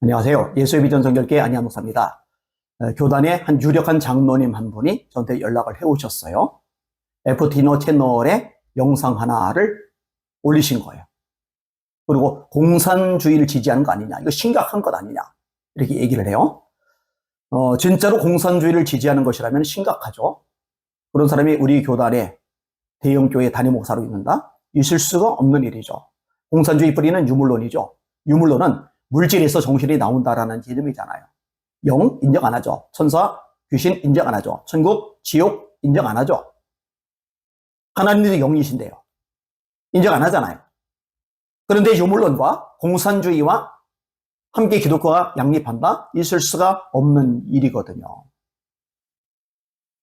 안녕하세요. 예수의 비전 성결교회 안희한 목사입니다. 어, 교단의 한 유력한 장로님 한 분이 저한테 연락을 해오셨어요. 에포티노 채널에 영상 하나를 올리신 거예요. 그리고 공산주의를 지지하는 거 아니냐, 이거 심각한 것 아니냐, 이렇게 얘기를 해요. 어, 진짜로 공산주의를 지지하는 것이라면 심각하죠. 그런 사람이 우리 교단에 대형교회 단임 목사로 있는다? 있을 수가 없는 일이죠. 공산주의 뿌리는 유물론이죠. 유물론은 물질에서 정신이 나온다라는 개념이잖아요. 영 인정 안 하죠. 천사, 귀신 인정 안 하죠. 천국, 지옥 인정 안 하죠. 하나님도 영이신데요. 인정 안 하잖아요. 그런데 유물론과 공산주의와 함께 기독교가 양립한다? 있을 수가 없는 일이거든요.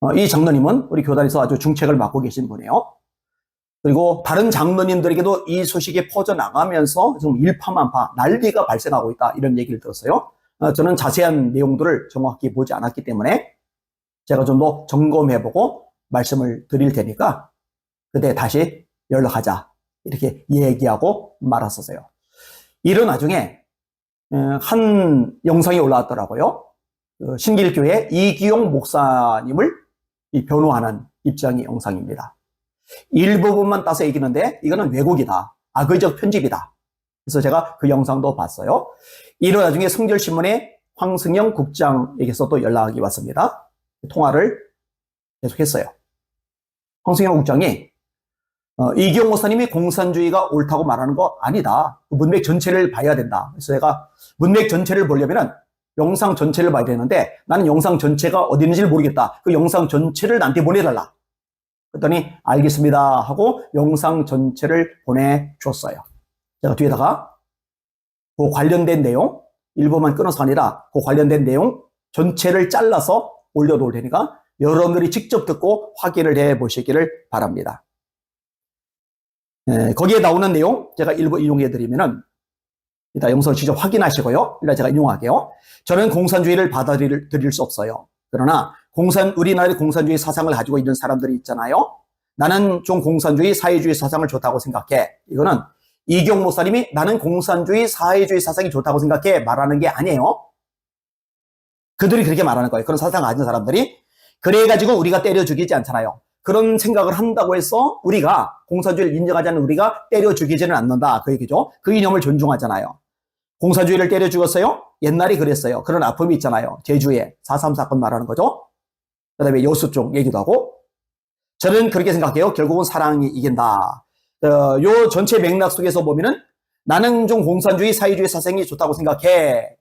어, 이 장로님은 우리 교단에서 아주 중책을 맡고 계신 분이에요. 그리고 다른 장로님들에게도 이 소식이 퍼져나가면서 지금 일파만파 난리가 발생하고 있다 이런 얘기를 들었어요. 어, 저는 자세한 내용들을 정확히 보지 않았기 때문에 제가 좀 더 점검해보고 말씀을 드릴 테니까 그때 다시 연락하자 이렇게 얘기하고 말았었어요. 이런 와중에 어, 한 영상이 올라왔더라고요. 그 신길교회 이기용 목사님을 이 변호하는 입장의 영상입니다. 일부분만 따서 얘기하는데 이거는 왜곡이다. 악의적 편집이다. 그래서 제가 그 영상도 봤어요. 이런 나중에 성결신문의 황승영 국장에게서 또 연락이 왔습니다. 통화를 계속했어요. 황승영 국장이 어, 이기용 목사님이 공산주의가 옳다고 말하는 거 아니다. 그 문맥 전체를 봐야 된다. 그래서 제가 문맥 전체를 보려면은 영상 전체를 봐야 되는데 나는 영상 전체가 어디 있는지를 모르겠다. 그 영상 전체를 나한테 보내달라. 그랬더니 알겠습니다 하고 영상 전체를 보내줬어요. 제가 뒤에다가 그 관련된 내용 일부만 끊어서 아니라 그 관련된 내용 전체를 잘라서 올려놓을 테니까 여러분들이 직접 듣고 확인을 해 보시기를 바랍니다. 에, 거기에 나오는 내용 제가 일부 인용해 드리면은 이따 영상을 직접 확인하시고요. 일단 제가 인용할게요. 저는 공산주의를 받아들일 수 없어요. 그러나 공산 우리나라의 공산주의 사상을 가지고 있는 사람들이 있잖아요. 나는 좀 공산주의 사회주의 사상을 좋다고 생각해. 이거는 이경 목사님이 나는 공산주의 사회주의 사상이 좋다고 생각해 말하는 게 아니에요. 그들이 그렇게 말하는 거예요. 그런 사상을 가진 사람들이 그래 가지고 우리가 때려 죽이지 않잖아요. 그런 생각을 한다고 해서 우리가 공산주의를 인정하지 않는 우리가 때려 죽이지는 않는다. 그 얘기죠. 그 이념을 존중하잖아요. 공산주의를 때려 죽었어요? 옛날에 그랬어요. 그런 아픔이 있잖아요. 제주에 4.3 사건 말하는 거죠. 그 다음에 여수 쪽 얘기도 하고. 저는 그렇게 생각해요. 결국은 사랑이 이긴다. 어, 요 전체 맥락 속에서 보면은 나는 좀 공산주의, 사회주의 사상이 좋다고 생각해.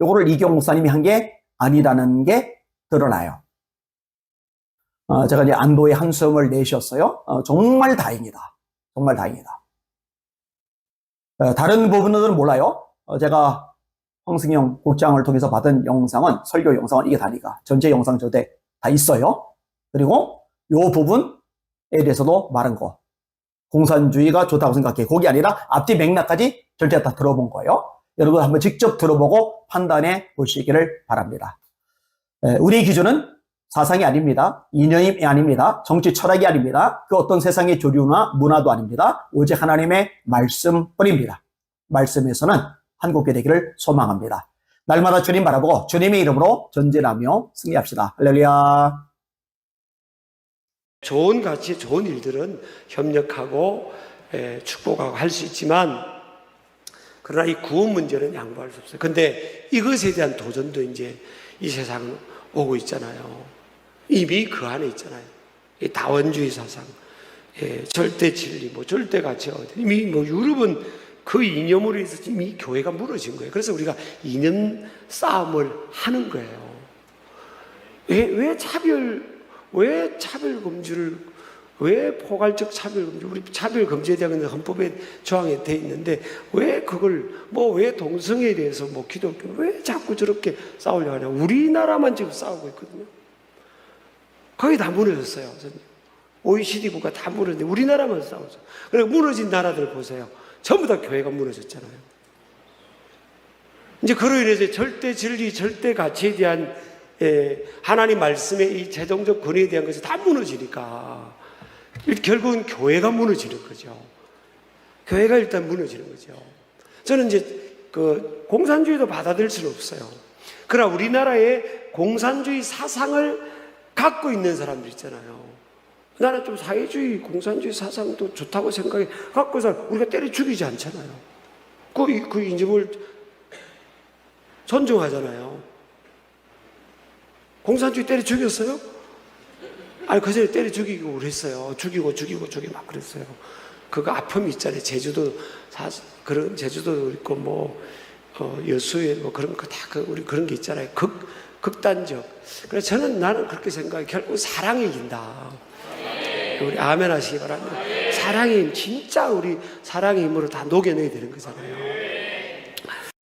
요거를 이경 목사님이 한 게 아니라는 게 드러나요. 어, 제가 이제 안도의 한숨을 내셨어요. 어, 정말 다행이다. 정말 다행이다. 어, 다른 부분들은 몰라요. 어, 제가 황승영 국장을 통해서 받은 영상은 설교 영상은 이게 다니까 전체 영상 저대 다 있어요. 그리고 요 부분에 대해서도 말한 거. 공산주의가 좋다고 생각해. 거기 아니라 앞뒤 맥락까지 전체 다 들어본 거예요. 여러분 한번 직접 들어보고 판단해 보시기를 바랍니다. 에, 우리 기준은 사상이 아닙니다. 이념이 아닙니다. 정치 철학이 아닙니다. 그 어떤 세상의 조류나 문화도 아닙니다. 오직 하나님의 말씀뿐입니다. 말씀에서는 한국교 되기를 소망합니다. 날마다 주님 바라보고 주님의 이름으로 전진하며 승리합시다. 할렐루야. 좋은 가치, 좋은 일들은 협력하고 에, 축복하고 할 수 있지만 그러나 이 구원 문제는 양보할 수 없어요. 근데 이것에 대한 도전도 이제 이 세상은 오고 있잖아요. 이미 그 안에 있잖아요. 이 다원주의 사상, 예, 절대 진리, 뭐 절대 어디 이미 뭐 유럽은 그 이념으로 해서 이미 교회가 무너진 거예요. 그래서 우리가 이념 싸움을 하는 거예요. 왜, 왜 차별, 왜 차별 금지를, 왜 포괄적 차별 금지, 우리 차별 금지에 대한 헌법에 조항에 돼 있는데 왜 그걸, 뭐 왜 동성애에 대해서 뭐 기독교, 왜 자꾸 저렇게 싸우려고 하냐. 우리나라만 지금 싸우고 있거든요. 거의 다 무너졌어요. OECD 국가 다 무너졌는데 우리나라만 싸우죠. 그리고 무너진 나라들 보세요. 전부 다 교회가 무너졌잖아요. 이제 그로 인해서 절대 진리, 절대 가치에 대한 예, 하나님 말씀의 이 재정적 권위에 대한 것이 다 무너지니까 결국은 교회가 무너지는 거죠. 교회가 일단 무너지는 거죠. 저는 이제 그 공산주의도 받아들일 수는 없어요. 그러나 우리나라에 공산주의 사상을 갖고 있는 사람들 있잖아요. 나는 좀 사회주의, 공산주의 사상도 좋다고 생각해. 갖고서 우리가 때려 죽이지 않잖아요. 그, 그 인접을 존중하잖아요. 공산주의 때려 죽였어요? 아니, 그 전에 때려 죽이고 그랬어요. 죽이고 죽이고 죽이고 막 그랬어요. 그거 아픔이 있잖아요. 제주도, 사실, 그런, 제주도 있고, 뭐, 어, 여수에 뭐 그런 거 다, 그, 우리 그런 게 있잖아요. 극, 극단적. 그래서 저는 나는 그렇게 생각해. 결국 사랑이 이긴다. 우리 아멘 하시기 바랍니다. 사랑의 힘, 진짜 우리 사랑의 힘으로 다 녹여내야 되는 거잖아요.